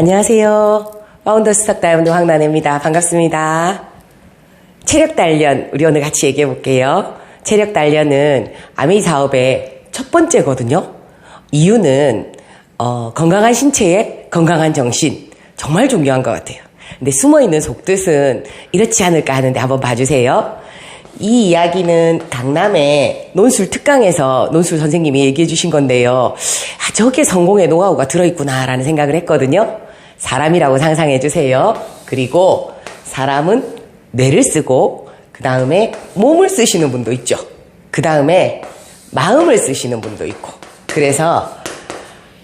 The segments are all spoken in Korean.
안녕하세요. 파운더스 탁 다이아몬드 황나래입니다. 반갑습니다. 체력 단련, 우리 오늘 같이 얘기해 볼게요. 체력 단련은 아메이 사업의 첫 번째거든요. 이유는, 어, 건강한 신체에 건강한 정신. 정말 중요한 것 같아요. 근데 숨어 있는 속뜻은 이렇지 않을까 하는데 한번 봐주세요. 이 이야기는 강남의 논술 특강에서 논술 선생님이 얘기해 주신 건데요. 아, 저게 성공의 노하우가 들어있구나라는 생각을 했거든요. 사람이라고 상상해 주세요. 그리고 사람은 뇌를 쓰고 그 다음에 몸을 쓰시는 분도 있죠. 그 다음에 마음을 쓰시는 분도 있고. 그래서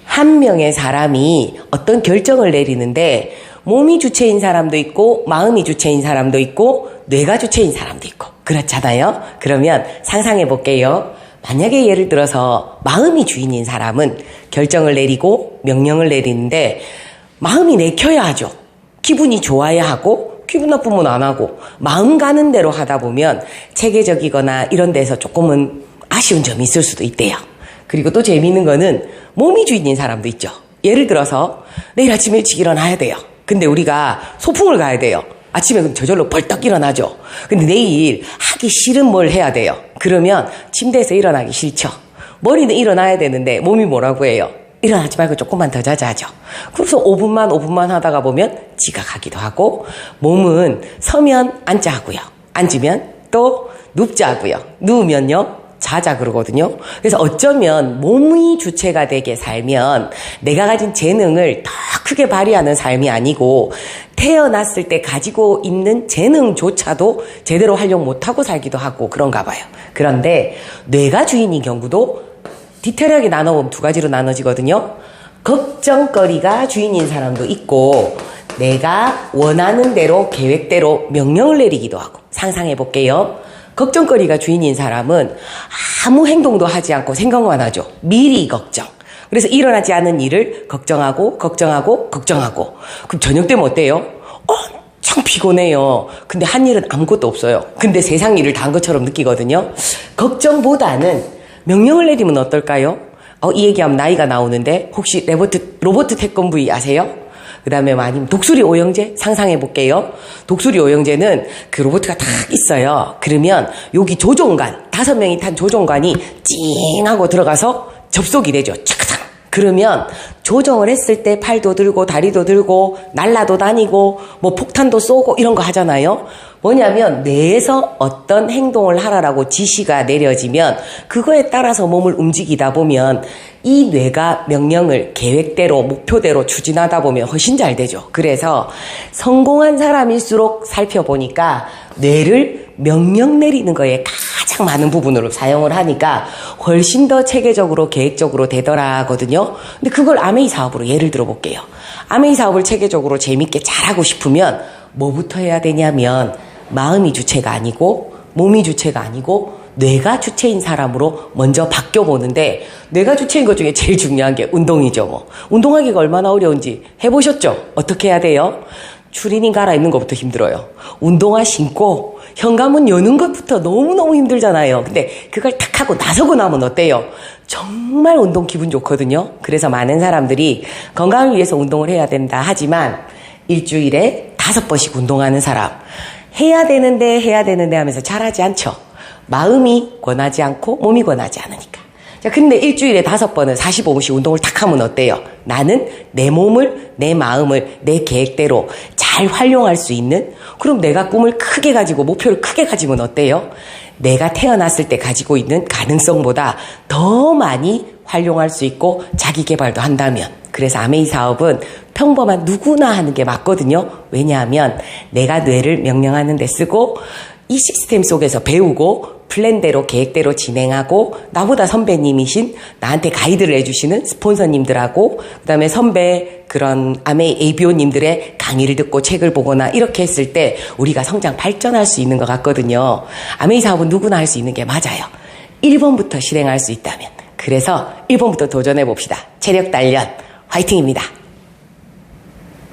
한 명의 사람이 어떤 결정을 내리는데 몸이 주체인 사람도 있고 마음이 주체인 사람도 있고 뇌가 주체인 사람도 있고 그렇잖아요. 그러면 상상해 볼게요. 만약에 예를 들어서 마음이 주인인 사람은 결정을 내리고 명령을 내리는데 마음이 내켜야 하죠. 기분이 좋아야 하고 기분 나쁘면 안 하고 마음 가는 대로 하다 보면 체계적이거나 이런 데서 조금은 아쉬운 점이 있을 수도 있대요. 그리고 또 재미있는 거는 몸이 주인인 사람도 있죠. 예를 들어서 내일 아침 일찍 일어나야 돼요. 근데 우리가 소풍을 가야 돼요. 아침에 그럼 저절로 벌떡 일어나죠. 근데 내일 하기 싫은 뭘 해야 돼요. 그러면 침대에서 일어나기 싫죠. 머리는 일어나야 되는데 몸이 뭐라고 해요? 일어나지 말고 조금만 더 자자 하죠. 그래서 5분만 5분만 하다가 보면 지각하기도 하고 몸은 서면 앉자 하고요. 앉으면 또 눕자 하고요. 누우면요. 자자 그러거든요. 그래서 어쩌면 몸이 주체가 되게 살면 내가 가진 재능을 더 크게 발휘하는 삶이 아니고 태어났을 때 가지고 있는 재능조차도 제대로 활용 못하고 살기도 하고 그런가 봐요. 그런데 뇌가 주인인 경우도 디테일하게 나눠보면 두 가지로 나눠지거든요. 걱정거리가 주인인 사람도 있고 내가 원하는 대로 계획대로 명령을 내리기도 하고 상상해 볼게요. 걱정거리가 주인인 사람은 아무 행동도 하지 않고 생각만 하죠. 미리 걱정. 그래서 일어나지 않은 일을 걱정하고 걱정하고 걱정하고 그럼 저녁 되면 어때요? 엄청 피곤해요. 근데 한 일은 아무것도 없어요. 근데 세상 일을 다 한 것처럼 느끼거든요. 걱정보다는 명령을 내리면 어떨까요? 어, 이 얘기하면 나이가 나오는데 혹시 로버트, 로버트 태권브이 아세요? 그 다음에 아니면 독수리 오영제 상상해 볼게요. 독수리 오영제는 그 로봇가 딱 있어요. 그러면 여기 조종관, 다섯 명이 탄 조종관이 찡하고 들어가서 접속이 되죠. 착착. 그러면 조정을 했을 때 팔도 들고 다리도 들고 날라도 다니고 뭐 폭탄도 쏘고 이런 거 하잖아요. 뭐냐면 뇌에서 어떤 행동을 하라라고 지시가 내려지면 그거에 따라서 몸을 움직이다 보면 이 뇌가 명령을 계획대로 목표대로 추진하다 보면 훨씬 잘 되죠. 그래서 성공한 사람일수록 살펴보니까 뇌를 명령 내리는 거에 가장 많은 부분으로 사용을 하니까 훨씬 더 체계적으로 계획적으로 되더라거든요. 근데 그걸 아메이 사업으로 예를 들어 볼게요. 아메이 사업을 체계적으로 재밌게 잘하고 싶으면 뭐부터 해야 되냐면 마음이 주체가 아니고 몸이 주체가 아니고 뇌가 주체인 사람으로 먼저 바뀌어 보는데 뇌가 주체인 것 중에 제일 중요한 게 운동이죠. 뭐 운동하기가 얼마나 어려운지 해보셨죠? 어떻게 해야 돼요? 추리닝 갈아입는 것부터 힘들어요. 운동화 신고 현관문 여는 것부터 너무너무 힘들잖아요. 근데 그걸 탁 하고 나서고 나면 어때요? 정말 운동 기분 좋거든요. 그래서 많은 사람들이 건강을 위해서 운동을 해야 된다 하지만 일주일에 다섯 번씩 운동하는 사람 해야 되는데 해야 되는데 하면서 잘하지 않죠. 마음이 권하지 않고 몸이 권하지 않으니까. 자, 근데 일주일에 다섯 번은 45분씩 운동을 탁 하면 어때요? 나는 내 몸을, 내 마음을, 내 계획대로 잘 활용할 수 있는? 그럼 내가 꿈을 크게 가지고 목표를 크게 가지면 어때요? 내가 태어났을 때 가지고 있는 가능성보다 더 많이 활용할 수 있고 자기 개발도 한다면. 그래서 아메이 사업은 평범한 누구나 하는 게 맞거든요. 왜냐하면 내가 뇌를 명령하는 데 쓰고 이 시스템 속에서 배우고 플랜대로 계획대로 진행하고 나보다 선배님이신 나한테 가이드를 해주시는 스폰서님들하고 그다음에 선배 그런 아메이 ABO님들의 강의를 듣고 책을 보거나 이렇게 했을 때 우리가 성장 발전할 수 있는 것 같거든요. 아메이 사업은 누구나 할 수 있는 게 맞아요. 1번부터 실행할 수 있다면. 그래서 1번부터 도전해 봅시다. 체력 단련 화이팅입니다.